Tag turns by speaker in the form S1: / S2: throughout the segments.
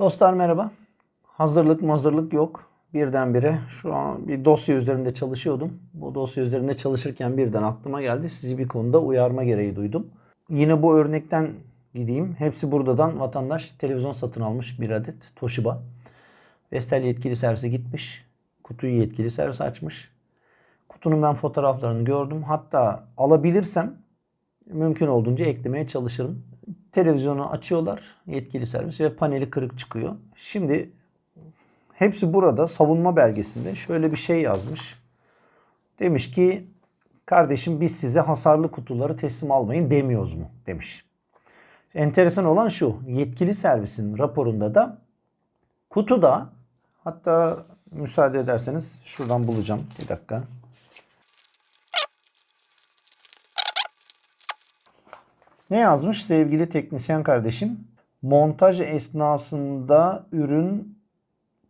S1: Dostlar merhaba. Hazırlık mazırlık yok. Birdenbire şu an bir dosya üzerinde çalışıyordum. Bu dosya üzerinde çalışırken birden aklıma geldi. Sizi bir konuda uyarma gereği duydum. Yine bu örnekten gideyim. Hepsi buradan vatandaş televizyon satın almış bir adet Toshiba. Vestel yetkili servise gitmiş. Kutuyu yetkili servis açmış. Kutunun ben fotoğraflarını gördüm. Hatta alabilirsem mümkün olduğunca eklemeye çalışırım. Televizyonu açıyorlar yetkili servis ve paneli kırık çıkıyor. Şimdi hepsi burada savunma belgesinde şöyle bir şey yazmış. Demiş ki kardeşim biz size hasarlı kutuları teslim almayın demiyoruz mu demiş. Enteresan olan şu yetkili servisin raporunda da kutuda hatta müsaade ederseniz şuradan bulacağım bir dakika. Ne yazmış sevgili teknisyen kardeşim? Montaj esnasında ürün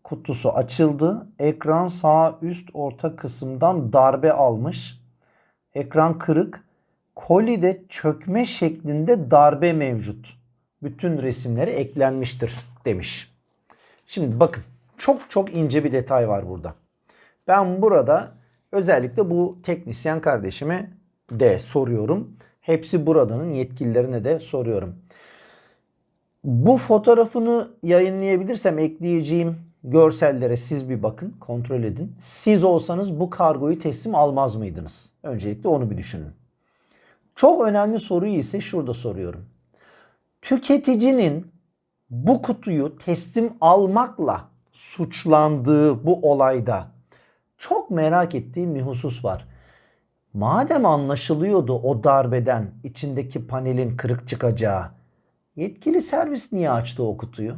S1: kutusu açıldı. Ekran sağ üst orta kısımdan darbe almış. Ekran kırık. Kolide çökme şeklinde darbe mevcut. Bütün resimleri eklenmiştir demiş. Şimdi bakın çok çok ince bir detay var burada. Ben burada özellikle bu teknisyen kardeşime de soruyorum. Hepsi buradanın yetkililerine de soruyorum. Bu fotoğrafını yayınlayabilirsem ekleyeceğim görsellere siz bir bakın, kontrol edin. Siz olsanız bu kargoyu teslim almaz mıydınız? Öncelikle onu bir düşünün. Çok önemli soruyu ise şurada soruyorum. Tüketicinin bu kutuyu teslim almakla suçlandığı bu olayda çok merak ettiğim bir husus var. Madem anlaşılıyordu o darbeden içindeki panelin kırık çıkacağı, yetkili servis niye açtı o kutuyu?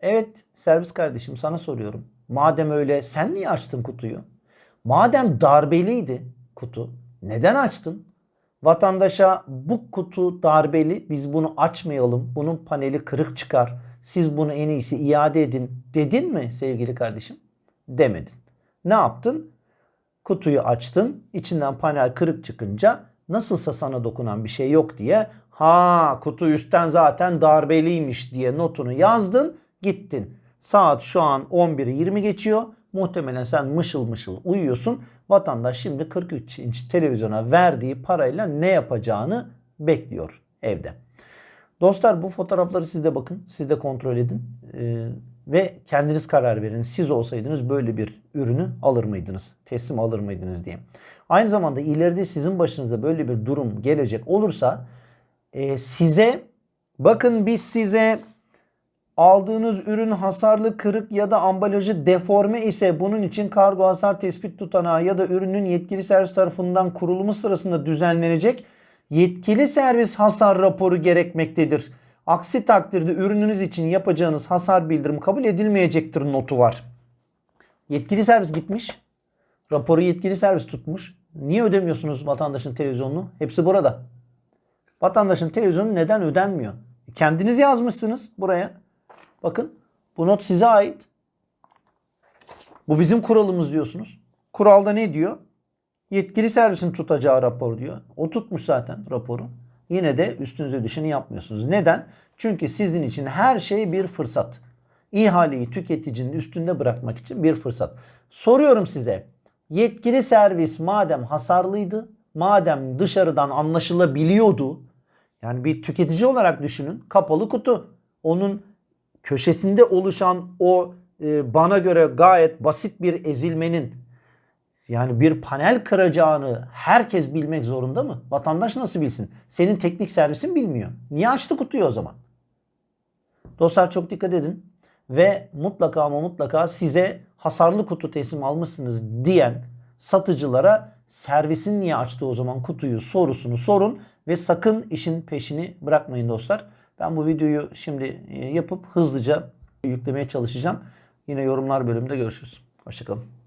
S1: Evet servis kardeşim sana soruyorum. Madem öyle sen niye açtın kutuyu? Madem darbeliydi kutu neden açtın? Vatandaşa bu kutu darbeli biz bunu açmayalım bunun paneli kırık çıkar siz bunu en iyisi iade edin dedin mi sevgili kardeşim? Demedin. Ne yaptın? Kutuyu açtın. içinden panel kırık çıkınca nasılsa sana dokunan bir şey yok diye ha kutu üstten zaten darbeliymiş diye notunu yazdın gittin. Saat şu an 11'i 20 geçiyor. Muhtemelen sen mışıl mışıl uyuyorsun. Vatandaş şimdi 43 inç televizyona verdiği parayla ne yapacağını bekliyor evde. Dostlar bu fotoğrafları siz de bakın. Siz de kontrol edin. Ee, ve kendiniz karar verin. Siz olsaydınız böyle bir ürünü alır mıydınız? Teslim alır mıydınız diye. Aynı zamanda ileride sizin başınıza böyle bir durum gelecek olursa e, size bakın biz size aldığınız ürün hasarlı, kırık ya da ambalajı deforme ise bunun için kargo hasar tespit tutanağı ya da ürünün yetkili servis tarafından kurulumu sırasında düzenlenecek yetkili servis hasar raporu gerekmektedir. Aksi takdirde ürününüz için yapacağınız hasar bildirim kabul edilmeyecektir notu var. Yetkili servis gitmiş. Raporu yetkili servis tutmuş. Niye ödemiyorsunuz vatandaşın televizyonunu? Hepsi burada. Vatandaşın televizyonu neden ödenmiyor? Kendiniz yazmışsınız buraya. Bakın bu not size ait. Bu bizim kuralımız diyorsunuz. Kuralda ne diyor? Yetkili servisin tutacağı rapor diyor. O tutmuş zaten raporu. Yine de üstünüze düşeni yapmıyorsunuz. Neden? Çünkü sizin için her şey bir fırsat. İhaleyi tüketicinin üstünde bırakmak için bir fırsat. Soruyorum size. Yetkili servis madem hasarlıydı, madem dışarıdan anlaşılabiliyordu, yani bir tüketici olarak düşünün, kapalı kutu. Onun köşesinde oluşan o e, bana göre gayet basit bir ezilmenin yani bir panel kıracağını herkes bilmek zorunda mı? Vatandaş nasıl bilsin? Senin teknik servisin bilmiyor. Niye açtı kutuyu o zaman? Dostlar çok dikkat edin. Ve mutlaka ama mutlaka size hasarlı kutu teslim almışsınız diyen satıcılara servisin niye açtığı o zaman kutuyu sorusunu sorun ve sakın işin peşini bırakmayın dostlar. Ben bu videoyu şimdi yapıp hızlıca yüklemeye çalışacağım. Yine yorumlar bölümünde görüşürüz. Hoşçakalın.